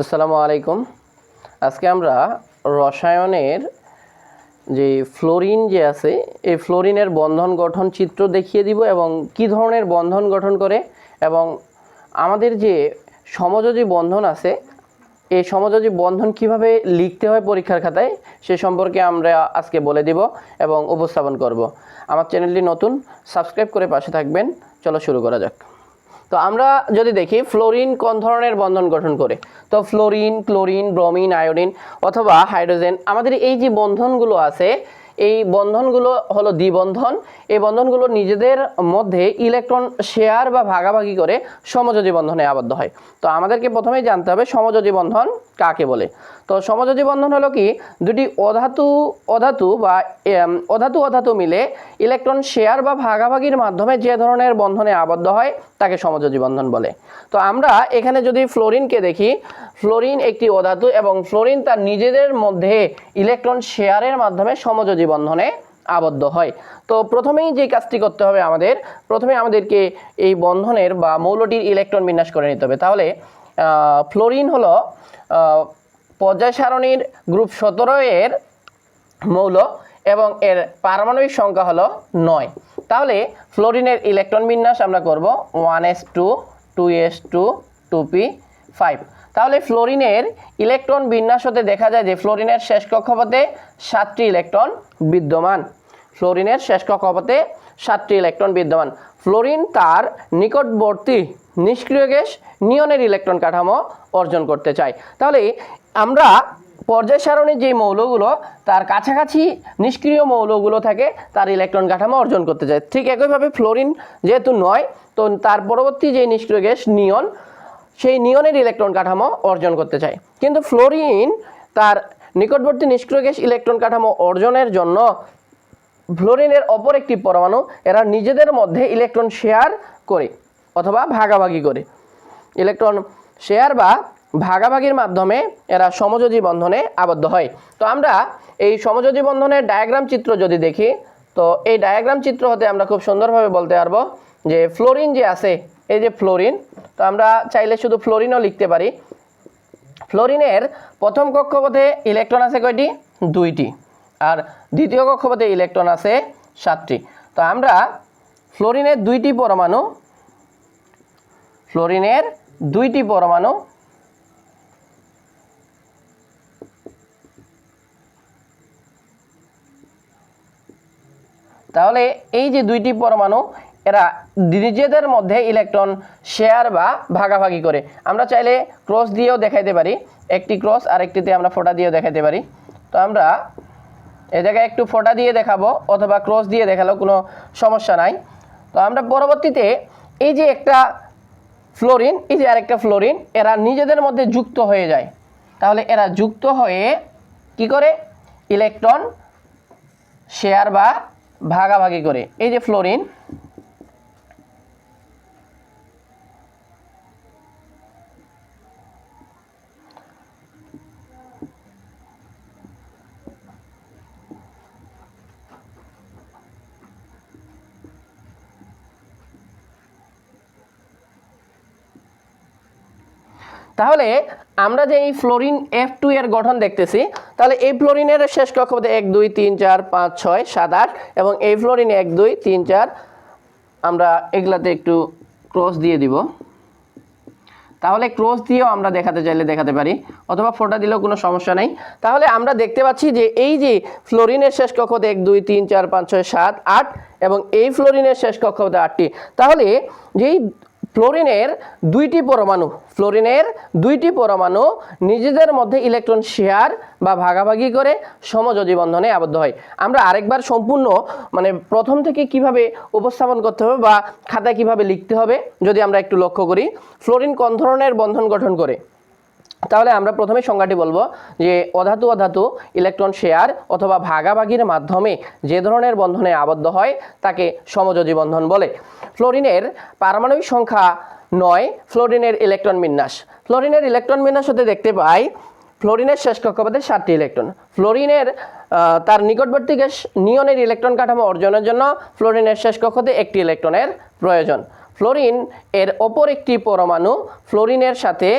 আসসালামু আলাইকুম। আজকে আমরা রসায়নের যে ফ্লোরিন যে আছে, এই ফ্লোরিনের বন্ধন গঠন চিত্র দেখিয়ে দিব এবং কি ধরনের বন্ধন গঠন করে এবং আমাদের যে সমযোজী বন্ধন আছে, এই সমযোজী বন্ধন কীভাবে লিখতে হয় পরীক্ষার খাতায়, সে সম্পর্কে আমরা আজকে বলে দিব এবং উপস্থাপন করব। আমার চ্যানেলটি নতুন, সাবস্ক্রাইব করে পাশে থাকবেন। চলো শুরু করা যাক। তো আমরা যদি দেখি, ফ্লোরিন কোন ধরনের বন্ধন গঠন করে? তো ফ্লোরিন, ক্লোরিন, ব্রোমিন, আয়োডিন অথবা হাইড্রোজেন, আমাদের এই যে বন্ধনগুলো আছে এই বন্ধনগুলো হলো দ্বিবন্ধন। এই বন্ধনগুলো নিজেদের মধ্যে ইলেকট্রন শেয়ার বা ভাগাভাগি করে সমযোজী বন্ধনে আবদ্ধ হয়। তো আমাদেরকে প্রথমেই জানতে হবে সমযোজী বন্ধন কাকে বলে? তো সমযোজী বন্ধন হলো কি? দুটি অধাতু অধাতু বা অধাতু অধাতু মিলে ইলেকট্রন শেয়ার বা ভাগাভাগির মাধ্যমে যে ধরনের বন্ধনে আবদ্ধ হয় তাকে সমযোজী বন্ধন বলে। তো আমরা এখানে যদি ফ্লোরিনকে দেখি, ফ্লোরিন একটি অধাতু এবং ফ্লোরিন তার নিজেদের মধ্যে ইলেকট্রন শেয়ারের মাধ্যমে সমযোজী বন্ধনে আবদ্ধ হয়। তো প্রথমেই যে কাজটি করতে হবে আমাদের, প্রথমে আমাদেরকে এই বন্ধনের বা মৌলটির ইলেকট্রন বিন্যাস করে নিতে হবে। তাহলে ফ্লোরিন হলো পর্যায় সারণীর গ্রুপ সতেরো এর মৌল এবং এর পারমাণবিক সংখ্যা হলো নয়। তাহলে ফ্লোরিনের ইলেকট্রন বিন্যাস আমরা করব one S two two S two two P five তাহলে ফ্লোরিনের ইলেকট্রন বিন্যাস হতে দেখা যায় যে ফ্লোরিনের শেষ কক্ষপথে সাতটি ইলেকট্রন বিদ্যমান। ফ্লোরিনের শেষ কক্ষপথে সাতটি ইলেকট্রন বিদ্যমান। ফ্লোরিন তার নিকটবর্তী নিষ্ক্রিয় গ্যাস নিয়নের ইলেকট্রন কাঠামো অর্জন করতে চায়। তাহলে আমরা পর্যায় সারণীর যে মৌলগুলো, তার কাছাকাছি নিষ্ক্রিয় মৌলগুলো থাকে, তার ইলেকট্রন কাঠামো অর্জন করতে চায়। ঠিক একইভাবে ফ্লোরিন যেহেতু নয়, তো তার পরবর্তী যে নিষ্ক্রিয় গ্যাস নিয়ন সেই নিয়নের ইলেকট্রন কাঠামো অর্জন করতে চায়। কিন্তু ফ্লোরিন তার নিকটবর্তী নিষ্ক্রিয় গ্যাস ইলেকট্রন কাঠামো অর্জনের জন্য ফ্লোরিনের অপর একটি পরমাণু এরা নিজেদের মধ্যে ইলেকট্রন শেয়ার করে অথবা ভাগাভাগি করে। ইলেকট্রন শেয়ার বা ভাগাভাগির মাধ্যমে এরা সমযোজী বন্ধনে আবদ্ধ হয়। তো আমরা এই সমযোজী বন্ধনের ডায়াগ্রাম চিত্র যদি দেখি, তো এই ডায়াগ্রাম চিত্র হতে আমরা খুব সুন্দরভাবে বলতে পারব যে ফ্লোরিন যে আছে এই যে ফ্লোরিন, তো আমরা চাইলে শুধু ফ্লোরিনও লিখতে পারি। ফ্লোরিনের প্রথম কক্ষপথে ইলেকট্রন আছে কয়টি? দুইটি। আর দ্বিতীয় কক্ষপথে ইলেকট্রন আছে সাতটি। তো আমরা ফ্লোরিনের দুইটি পরমাণু, ফ্লোরিনের দুইটি পরমাণু, তাহলে এই যে দুইটি পরমাণু এরা নিজেদের মধ্যে ইলেকট্রন শেয়ার বা ভাগাভাগি করে। আমরা চাইলে ক্রস দিয়েও দেখাইতে পারি। একটি ক্রস আর একটিতে আমরা ফোঁটা দিয়েও দেখাইতে পারি। তো আমরা এ জায়গায় একটু ফোঁটা দিয়ে দেখাবো অথবা ক্রস দিয়ে দেখালেও কোনো সমস্যা নাই। তো আমরা পরবর্তীতে এই যে একটা ফ্লোরিন, এই যে আরেকটা ফ্লোরিন, এরা নিজেদের মধ্যে যুক্ত হয়ে যায়। তাহলে এরা যুক্ত হয়ে কি করে? ইলেকট্রন শেয়ার বা ভাগাভাগি করে। এই যে ফ্লোরিন তাহলে আমরা যে এই ফ্লোরিন এফ টু এর গঠন দেখতেছি, তাহলে এই ফ্লোরিনের শেষ কক্ষপথে এক, দুই, তিন, চার, পাঁচ, ছয়, সাত, আট এবং এই ফ্লোরিন এক, দুই, তিন, চার, আমরা এগুলাতে একটু ক্রস দিয়ে দিব। তাহলে ক্রস দিয়েও আমরা দেখাতে চাইলে দেখাতে পারি, অথবা ফোটা দিলেও কোনো সমস্যা নেই। তাহলে আমরা দেখতে পাচ্ছি যে এই যে ফ্লোরিনের শেষ কক্ষতে এক, দুই, তিন, চার, পাঁচ, ছয়, সাত, আট এবং এই ফ্লোরিনের শেষ কক্ষতে আটটি। তাহলে যেই ফ্লোরিনের দুইটি পরমাণু, ফ্লোরিনের দুইটি পরমাণু নিজেদের মধ্যে ইলেকট্রন শেয়ার বা ভাগাভাগি করে সমযোজী বন্ধনে আবদ্ধ হয়। আমরা আরেকবার সম্পূর্ণ মানে প্রথম থেকে কীভাবে উপস্থাপন করতে হবে বা খাতায় কীভাবে লিখতে হবে, যদি আমরা একটু লক্ষ্য করি, ফ্লোরিন কোন ধরনের বন্ধন গঠন করে? তাহলে আমরা প্রথমে সংজ্ঞাটি বলব যে অধাতু অধাতু ইলেকট্রন শেয়ার অথবা ভাগাভাগির মাধ্যমে যে ধরনের বন্ধনে আবদ্ধ হয় তাকে সমযোজী বন্ধন বলে। ফ্লোরিনের পারমাণবিক সংখ্যা নয়, ফ্লোরিনের ইলেকট্রন বিন্যাস। ফ্লোরিনের ইলেকট্রন বিন্যাস হতে দেখতে পাই ফ্লোরিনের শেষ কক্ষপথে সাতটি ইলেকট্রন ফ্লোরিনের তার নিকটবর্তী গ্যাস নিয়নের ইলেকট্রন কাঠামো অর্জনের জন্য ফ্লোরিনের শেষ কক্ষতে একটি ইলেকট্রনের প্রয়োজন। ফ্লোরিন এর অপর একটি পরমাণু ফ্লোরিনের সাথে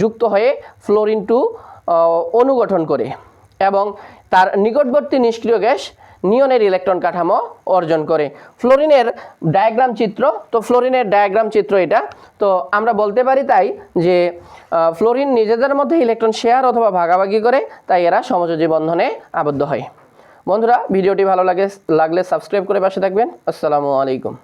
যুক্ত হয়ে ফ্লোরিন টু অনুগঠন করে এবং তার নিকটবর্তী নিষ্ক্রিয় গ্যাস নিয়নের ইলেকট্রন কাঠামো অর্জন করে। ফ্লোরিনের ডায়াগ্রাম চিত্র, তো ফ্লোরিনের ডায়াগ্রাম চিত্র এটা। তো আমরা বলতে পারি তাই যে ফ্লোরিন নিজেদের মধ্যে ইলেকট্রন শেয়ার অথবা ভাগাভাগি করে, তাই এরা সমযোজী বন্ধনে আবদ্ধ হয়। বন্ধুরা, ভিডিওটি ভালো লাগে, লাগলে সাবস্ক্রাইব করে পাশে থাকবেন। আসসালামু আলাইকুম।